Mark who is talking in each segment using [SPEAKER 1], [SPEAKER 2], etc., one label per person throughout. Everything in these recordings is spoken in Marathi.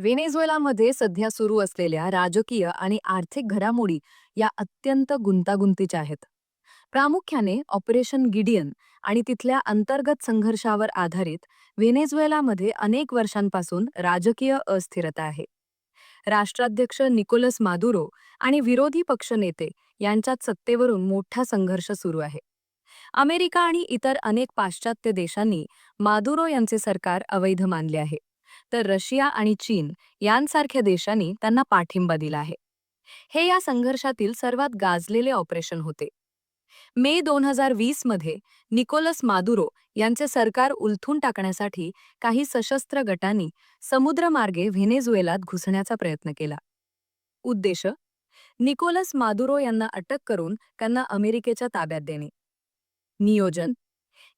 [SPEAKER 1] व्हेनेझुएलामध्ये सध्या सुरू असलेल्या राजकीय आणि आर्थिक घडामोडी या अत्यंत गुंतागुंतीच्या आहेत. प्रामुख्याने ऑपरेशन गिडियन आणि तिथल्या अंतर्गत संघर्षावर आधारित व्हेनेझुएलामध्ये अनेक वर्षांपासून राजकीय अस्थिरता आहे. राष्ट्राध्यक्ष निकोलस मादुरो आणि विरोधी पक्षनेते यांच्यात सत्तेवरून मोठा संघर्ष सुरू आहे. अमेरिका आणि इतर अनेक पाश्चात्य देशांनी मादुरो यांचे सरकार अवैध मानले आहे. तर रशिया आणि चीन यांसारख्या देशांनी त्यांना पाठिंबा दिला आहे. हे या संघर्षातील सर्वात गाजलेले ऑपरेशन होते. मे दोन हजार वीसमध्ये निकोलस मादुरो यांचे सरकार उलथून टाकण्यासाठी काही सशस्त्र गटांनी समुद्रमार्गे व्हेनेझुएलात घुसण्याचा प्रयत्न केला. उद्देश? निकोलस मादुरो यांना अटक करून त्यांना अमेरिकेच्या ताब्यात देणे. नियोजन?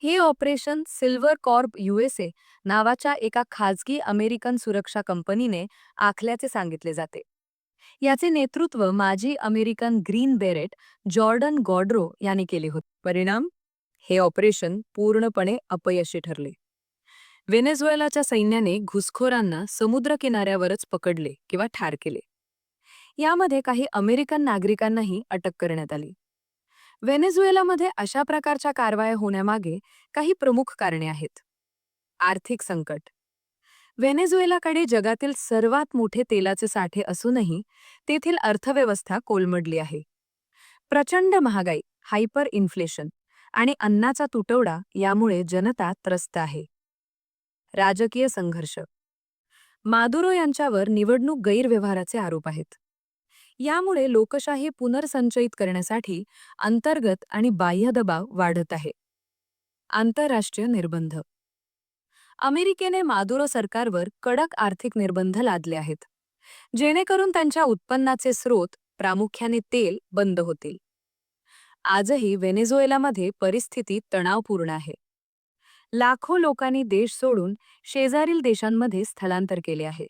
[SPEAKER 1] हे ऑपरेशन सिल्वर कॉर्प युएसए नावाच्या एका खाजगी अमेरिकन सुरक्षा कंपनीने आखल्याचे सांगितले जाते. याचे नेतृत्व माजी American Green Beret Jordan Goudreau यांनी केले होते. परिणाम? हे ऑपरेशन पूर्णपणे अपयशी ठरले. व्हेनेझुएलाच्या सैन्याने घुसखोरांना समुद्र किनाऱ्यावरच पकडले किंवा ठार केले. यामध्ये काही अमेरिकन नागरिकांनाही अटक करण्यात आली. व्हेनेझुएलामध्ये अशा प्रकारच्या कारवाया होण्यामागे काही प्रमुख कारणे आहेत. आर्थिक संकट. व्हेनेझुएलाकडे जगातील सर्वात मोठे तेलाचे साठे असूनही तेथील अर्थव्यवस्था कोलमडली आहे. प्रचंड महागाई हायपर इन्फ्लेशन आणि अन्नाचा तुटवडा यामुळे जनता त्रस्त आहे. राजकीय संघर्ष. मादुरो यांच्यावर निवडणूक गैरव्यवहाराचे आरोप आहेत. यामुळे लोकशाही पुनर्संचयित करण्यासाठी अंतर्गत आणि बाह्य दबाव वाढत आहे. आंतरराष्ट्रीय निर्बंध. अमेरिकेने मादुरो सरकारवर कडक आर्थिक निर्बंध लादले आहेत. जेणेकरून त्यांच्या उत्पन्नाचे स्रोत प्रामुख्याने तेल बंद होतील. आजही व्हेनेझुएलामध्ये परिस्थिती तणावपूर्ण आहे. लाखो लोकांनी देश सोडून शेजारील देशांमध्ये स्थलांतर केले आहे.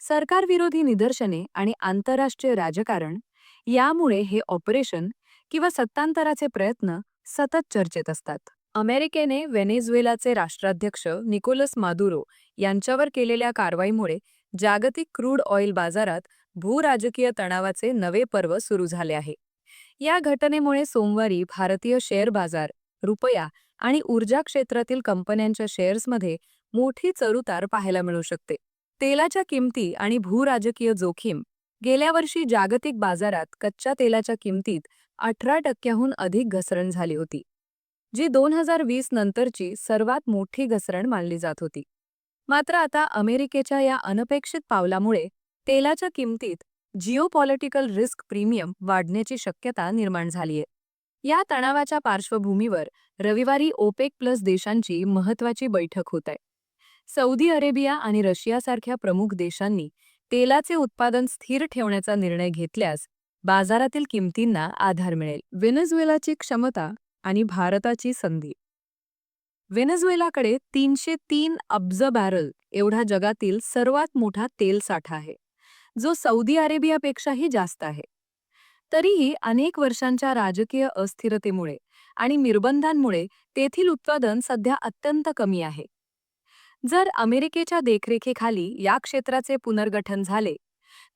[SPEAKER 1] सरकारविरोधी निदर्शने आणि आंतरराष्ट्रीय राजकारण यामुळे हे ऑपरेशन किंवा सत्तांतराचे प्रयत्न सतत चर्चेत असतात. अमेरिकेने व्हेनेझुएलाचे राष्ट्राध्यक्ष निकोलस मादुरो यांच्यावर केलेल्या कारवाईमुळे जागतिक क्रूड ऑइल बाजारात भूराजकीय तणावाचे नवे पर्व सुरू झाले आहे. या घटनेमुळे सोमवारी भारतीय शेअर बाजार रुपया आणि ऊर्जा क्षेत्रातील कंपन्यांच्या शेअर्समध्ये मोठी चढउतार पाहायला मिळू शकते. तेलाच्या किमती आणि भूराजकीय जोखीम गेल्या वर्षी जागतिक बाजारात कच्च्या तेलाच्या किमतीत अठरा टक्क्याहून अधिक घसरण झाली होती जी दोन हजार वीस नंतरची सर्वात मोठी घसरण मानली जात होती. मात्र आता अमेरिकेच्या या अनपेक्षित पावलामुळे तेलाच्या किमतीत जिओपॉलिटिकल रिस्क प्रीमियम वाढण्याची शक्यता निर्माण झालीय. या तणावाच्या पार्श्वभूमीवर रविवारी ओपेक प्लस देशांची महत्वाची बैठक होत आहे. सौदी अरेबिया आणि रशियासारख्या प्रमुख देशांनी तेलाचे उत्पादन स्थिर ठेवण्याचा निर्णय घेतल्यास बाजारातील किमतींना आधार मिळेल. व्हेनेझुएलाची क्षमता आणि भारताची संधी. व्हेनेझुएलाकडे तीनशे तीन अब्ज बॅरल एवढा जगातील सर्वात मोठा तेल साठा आहे जो सौदी अरेबियापेक्षाही जास्त आहे. तरीही अनेक वर्षांच्या राजकीय अस्थिरतेमुळे आणि निर्बंधांमुळे तेथील उत्पादन सध्या अत्यंत कमी आहे. जर अमेरिकेच्या देखरेखीखाली या क्षेत्राचे पुनर्गठन झाले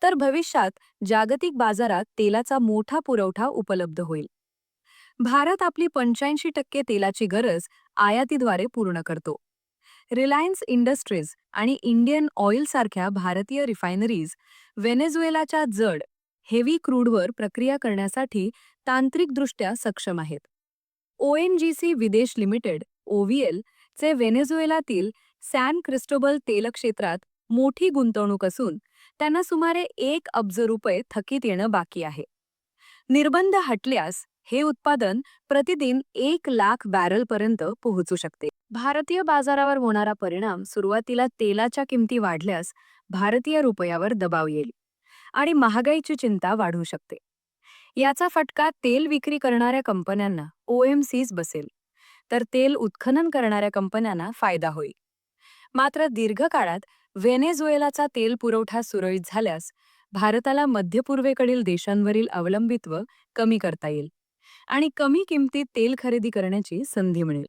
[SPEAKER 1] तर भविष्यात जागतिक बाजारात तेलाचा मोठा पुरवठा उपलब्ध होईल. भारत आपली पंच्याऐंशी टक्के तेलाची गरज आयातीद्वारे पूर्ण करतो. रिलायन्स इंडस्ट्रीज आणि इंडियन ऑइल सारख्या भारतीय रिफायनरीज व्हेनेझुएलाच्या जड हेवी क्रूडवर प्रक्रिया करण्यासाठी तांत्रिकदृष्ट्या सक्षम आहेत. ओएनजीसी विदेश लिमिटेड ओव्हीएल चे व्हेनेझुएलातील सॅन क्रिस्टोबल तेल क्षेत्रात मोठी गुंतवणूक असून त्यांना सुमारे एक अब्ज रुपये थकीत येणं बाकी आहे. निर्बंध हटल्यास हे उत्पादन प्रतिदिन एक लाख बॅरलपर्यंत पोहोचू शकते. भारतीय बाजारावर होणारा परिणाम सुरुवातीला तेलाच्या किमती वाढल्यास भारतीय रुपयावर दबाव येईल आणि महागाईची चिंता वाढू शकते. याचा फटका तेल विक्री करणाऱ्या कंपन्यांना ओएमसीज बसेल. तर तेल उत्खनन करणाऱ्या कंपन्यांना फायदा होईल. मात्र दीर्घकाळात व्हेनेझुएलाचा तेल पुरवठा सुरळीत झाल्यास भारताला मध्यपूर्वेकडील देशांवरील अवलंबित्व कमी करता येईल आणि कमी किमतीत तेल खरेदी करण्याची संधी मिळेल.